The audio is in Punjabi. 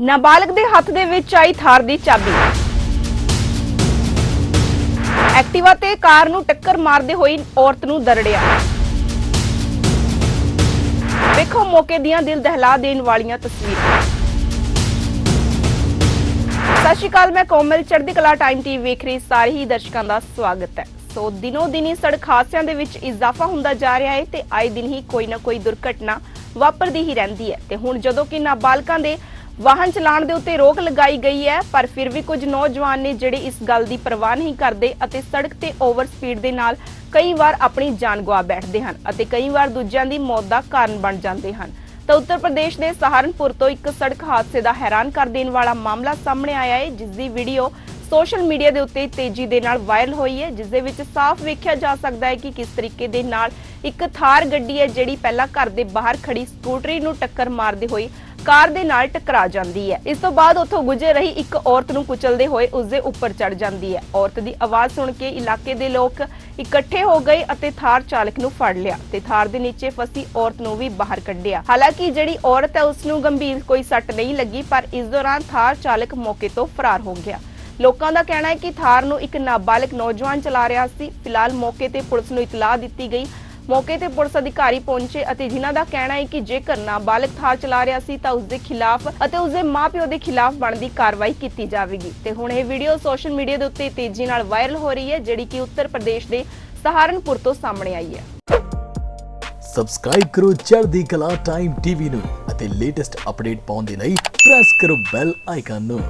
ਨਾਬਾਲਗ ਦੇ ਹੱਥ ਦੇ ਵਿੱਚ ਆਈ ਥਾਰ ਦੀ ਚਾਬੀ। ਐਕਟਿਵਾ ਤੇ ਕਾਰ ਨੂੰ ਟੱਕਰ ਮਾਰਦੇ ਹੋਈ ਔਰਤ ਨੂੰ ਦਰੜਿਆ। ਵੇਖੋ ਮੌਕੇ ਦੀਆਂ ਦਿਲ ਦਹਿਲਾ ਦੇਣ ਵਾਲੀਆਂ ਤਸਵੀਰਾਂ। ਸਤਿ ਸ਼੍ਰੀ ਅਕਾਲ, ਮੈਂ ਕੋਮਲ ਚੜ੍ਹਦੀ ਕਲਾ ਟਾਈਮ ਟੀਵੀ ਵੇਖ ਰਹੀ ਸਾਰੇ ਹੀ ਦਰਸ਼ਕਾਂ ਦਾ ਸਵਾਗਤ ਹੈ। ਸੋ ਦਿਨੋ ਦਿਨੀ ਸੜਕ ਹਾਦਸਿਆਂ ਦੇ ਵਿੱਚ ਇਜ਼ਾਫਾ ਹੁੰਦਾ ਜਾ ਰਿਹਾ ਹੈ ਤੇ ਆਏ ਦਿਨ ਹੀ ਕੋਈ ਨਾ ਕੋਈ ਦੁਰਘਟਨਾ ਵਾਪਰਦੀ ਹੀ ਰਹਿੰਦੀ ਹੈ। ਤੇ ਹੁਣ ਜਦੋਂ ਕਿ ਨਾਬਾਲਕਾਂ ਦੇ ਵਾਹਨ ਚਲਾਉਣ ਦੇ ਉੱਤੇ ਰੋਕ ਲਗਾਈ ਗਈ ਹੈ, ਪਰ ਫਿਰ ਵੀ ਕੁਝ ਨੌਜਵਾਨ ਨੇ ਜਿਹੜੇ ਇਸ ਗੱਲ ਦੀ ਪਰਵਾਹ ਨਹੀਂ ਕਰਦੇ ਅਤੇ ਸੜਕ ਤੇ ਓਵਰ ਸਪੀਡ ਦੇ ਨਾਲ ਕਈ ਵਾਰ ਆਪਣੀ ਜਾਨ ਗਵਾ ਬੈਠਦੇ ਹਨ ਅਤੇ ਕਈ ਵਾਰ ਦੂਜਿਆਂ ਦੀ ਮੌਤ ਦਾ ਕਾਰਨ ਬਣ ਜਾਂਦੇ ਹਨ। ਤਾਂ ਉੱਤਰ ਪ੍ਰਦੇਸ਼ ਦੇ ਸਹਾਰਨਪੁਰ ਤੋਂ ਇੱਕ ਸੜਕ ਹਾਦਸੇ ਦਾ ਹੈਰਾਨ ਕਰ ਦੇਣ ਵਾਲਾ ਮਾਮਲਾ ਸਾਹਮਣੇ ਆਇਆ ਹੈ, ਜਿਸ ਦੀ ਵੀਡੀਓ ਸੋਸ਼ਲ ਮੀਡੀਆ ਦੇ ਉੱਤੇ ਤੇਜ਼ੀ ਦੇ ਨਾਲ ਵਾਇਰਲ ਹੋਈ ਹੈ, ਜਿਸ ਦੇ ਵਿੱਚ ਸਾਫ਼ ਵੇਖਿਆ ਜਾ ਸਕਦਾ ਹੈ ਕਿ ਕਿਸ ਤਰੀਕੇ ਦੇ ਨਾਲ ਇੱਕ ਥਾਰ ਗੱਡੀ ਹੈ, ਜਿਹੜੀ ਪਹਿਲਾਂ ਘਰ ਦੇ ਬਾਹਰ ਖੜੀ ਸਕੂਟਰੀ ਨੂੰ ਟੱਕਰ ਮਾਰਦੇ ਹੋਏ ਕਾਰ ਦੇ ਨਾਲ ਟਕਰਾ ਜਾਂਦੀ ਹੈ। ਇਸ ਤੋਂ ਬਾਅਦ ਉੱਥੋਂ ਗੁਜ਼ਰ ਰਹੀ ਇੱਕ ਔਰਤ ਨੂੰ ਕੁਚਲਦੇ ਹੋਏ ਉਸ ਦੇ ਉੱਪਰ ਚੜ ਜਾਂਦੀ ਹੈ। ਔਰਤ ਦੀ ਆਵਾਜ਼ ਸੁਣ ਕੇ ਇਲਾਕੇ ਦੇ ਲੋਕ ਇਕੱਠੇ ਹੋ ਗਏ ਅਤੇ ਥਾਰ ਚਾਲਕ ਨੂੰ ਫੜ ਲਿਆ ਤੇ ਥਾਰ ਦੇ ਨੀਚੇ ਫਸੀ ਔਰਤ ਨੂੰ ਵੀ ਬਾਹਰ ਕੱਢਿਆ। ਹਾਲਾਂਕਿ ਜਿਹੜੀ ਔਰਤ ਹੈ ਉਸ ਨੂੰ ਗੰਭੀਰ ਕੋਈ ਸੱਟ ਨਹੀਂ ਲੱਗੀ, ਪਰ ਇਸ ਦੌਰਾਨ ਥਾਰ ਚਾਲਕ ਮੌਕੇ ਤੋਂ ਫਰਾਰ ਹੋ ਗਿਆ। ਲੋਕਾਂ ਦਾ ਕਹਿਣਾ ਹੈ ਕਿ ਥਾਰ ਨੂੰ ਇੱਕ ਨਾਬਾਲਗ ਨੌਜਵਾਨ ਚਲਾ ਰਿਹਾ ਸੀ। ਫਿਲਹਾਲ ਮੌਕੇ ਤੇ ਪੁਲਿਸ ਨੂੰ ਇਤਲਾਹ ਦਿੱਤੀ ਗਈ ਮੌਕੇ ਤੇ ਪੁਲਿਸ ਅਧਿਕਾਰੀ ਪਹੁੰਚੇ ਅਤੇ ਜਿਨ੍ਹਾਂ ਦਾ ਕਹਿਣਾ ਹੈ ਕਿ ਜੇਕਰ ਨਾਬਾਲਗ ਥਾਰ ਚਲਾ ਰਿਹਾ ਸੀ ਤਾਂ ਉਸ ਦੇ ਖਿਲਾਫ ਅਤੇ ਉਸ ਦੇ ਮਾਪਿਓ ਦੇ ਖਿਲਾਫ ਬਣਦੀ ਕਾਰਵਾਈ ਕੀਤੀ ਜਾਵੇਗੀ। ਤੇ ਹੁਣ ਇਹ ਵੀਡੀਓ ਸੋਸ਼ਲ ਮੀਡੀਆ ਦੇ ਉੱਤੇ ਤੇਜ਼ੀ ਨਾਲ ਵਾਇਰਲ ਹੋ ਰਹੀ ਹੈ, ਜਿਹੜੀ ਕਿ ਉੱਤਰ ਪ੍ਰਦੇਸ਼ ਦੇ ਸਹਾਰਨਪੁਰ ਤੋਂ ਸਾਹਮਣੇ ਆਈ ਹੈ। ਸਬਸਕ੍ਰਾਈਬ ਕਰੋ ਚੜ੍ਹਦੀ ਕਲਾ ਟਾਈਮ ਟੀਵੀ ਨੂੰ ਅਤੇ ਲੇਟੈਸਟ ਅਪਡੇਟ ਪਾਉਣ ਦੇ ਲਈ ਪ੍ਰੈਸ ਕਰੋ ਬੈਲ ਆਈਕਨ ਨੂੰ।